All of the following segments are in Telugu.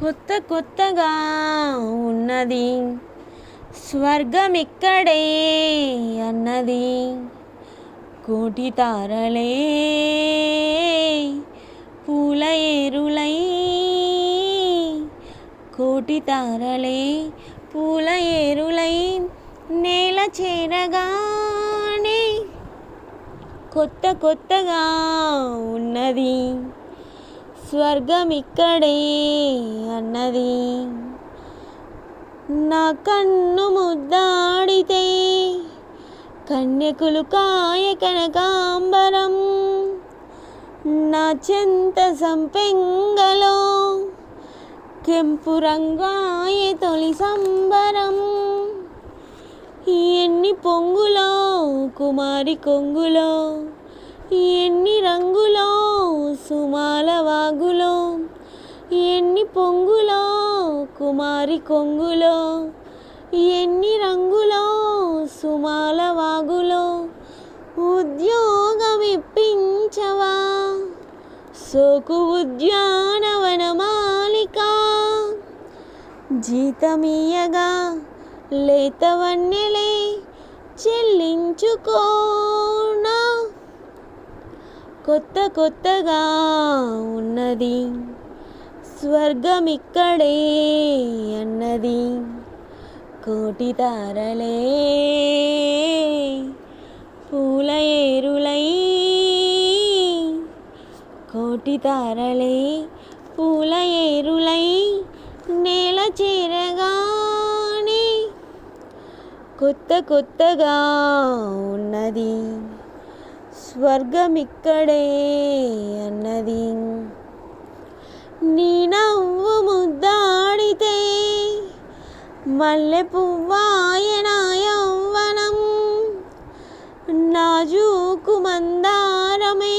కొత్త కొత్తగా ఉన్నది. స్వర్గం ఇక్కడే అన్నది. కోటి తారలే పూల ఏరులై కోటి తారలే పూల ఏరులై నేల చేరగానే కొత్త కొత్తగా ఉన్నది. స్వర్గం ఇక్కడే అన్నది. నా కన్ను ముద్దాడితే కన్యకులు కాయ కనకాంబరం. నా చెంత సంపెంగలో కెంపు రంగాయ తొలి సంబరం. ఎన్ని పొంగులో కుమారి కొంగులో ఎన్ని రంగులో సుమాల వాగులో ఎన్ని పొంగులో కుమారి కొంగులో ఎన్ని రంగులో సుమాల వాగులో ఉద్యోగం ఇప్పించవా సోకు ఉద్యానవన మాలిక జీతమీయగా లేతవన్నెలే చెల్లించుకోనా? కొత్త కొత్తగా ఉన్నది. స్వర్గం ఇక్కడే అన్నది. కోటి తారలే పూల ఏరులై కోటి తారలే పూల ఏరులై నేల చేరగానే కొత్త కొత్తగా ఉన్నది. స్వర్గమిక్కడే అన్నది. నీ నవ్వు ముద్దాడితే మల్లె పువ్వాయన యౌవనం. నాజూకు మందారమే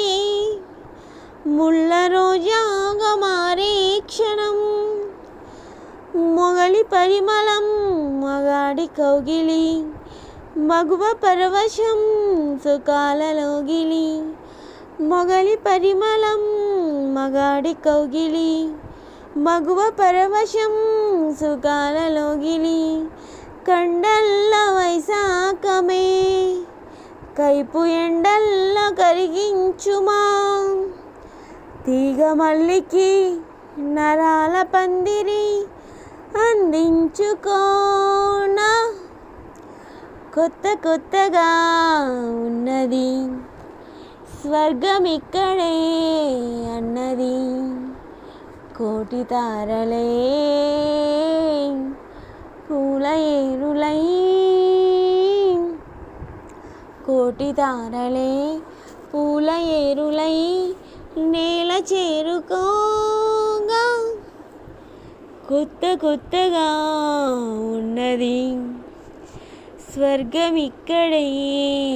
ముళ్ళ రోజాగా మారే క్షణం. మొగలి పరిమళం మగాడి కౌగిలి మగువ పరవశం సుకాలలోగిలి మొగలి పరిమళం మగాడి కౌగిలి. మగువ పరవశం సుకాలలోగిలి కండల్ల వైశాఖమే. కైపు ఎండల్ల కరిగించుమా తీగ మల్లికి నరాల పందిరి అందించుకోనా. కొత్త కొత్తగా ఉన్నది. స్వర్గం ఇక్కడే అన్నది. కోటి తారలే పూల ఏరులై. కోటి తారలే పూల ఏరులై నేల చేరుకోగా కొత్త కొత్తగా ఉన్నది. స్వర్గం ఇక్కడే అన్నది